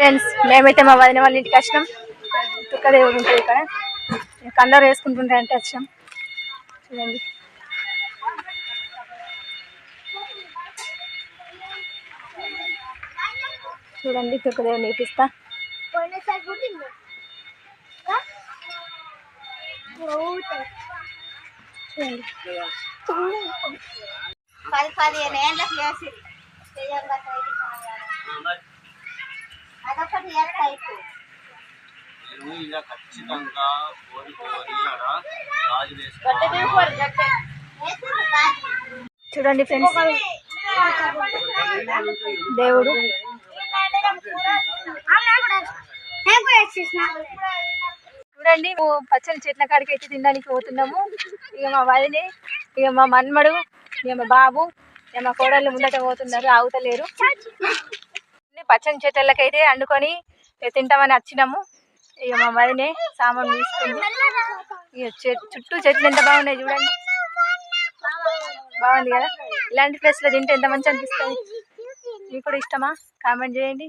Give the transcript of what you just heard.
Friends మేమైతే మా వదిన వాళ్ళ ఇంటికి వచ్చినాం. దుఃఖదేవుడు ఉంటుంది ఇక్కడ. కందరు వేసుకుంటుంటే అంటే వచ్చినాం. చూడండి. చూడండి దుఃఖదేవుడు నేర్పిస్తా. చూడండి. పది పదిహేను ఏళ్ళకి చేసి చేయంగా నేను ఇలా ఖచ్చితంగా కోరి కోరి గాజు వేసుకోవాలి. చూడండి ఫ్రెండ్స్. దేవుడు. చూడండి మేము పచ్చని చెట్ల కాడికి అయితే తినడానికి పోతున్నాము. ఇక మా వదిని ఇక మా మన్మడు ఇక మా బాబు ఇక మా కోడళ్ళు ముందట పోతున్నారు ఆగుతలేరు. పచ్చని చెట్లకైతే వండుకొని తింటామని వచ్చినాము ఇక మా మదినే సామాన్ తీసుకుంది. ఇక చుట్టూ చెట్లు ఎంత బాగున్నాయి చూడండి. బాగుంది కదా? ఇలాంటి ప్లేస్లో తింటే ఎంత మంచి అనిపిస్తుంది? మీకు కూడా ఇష్టమా? కామెంట్ చేయండి.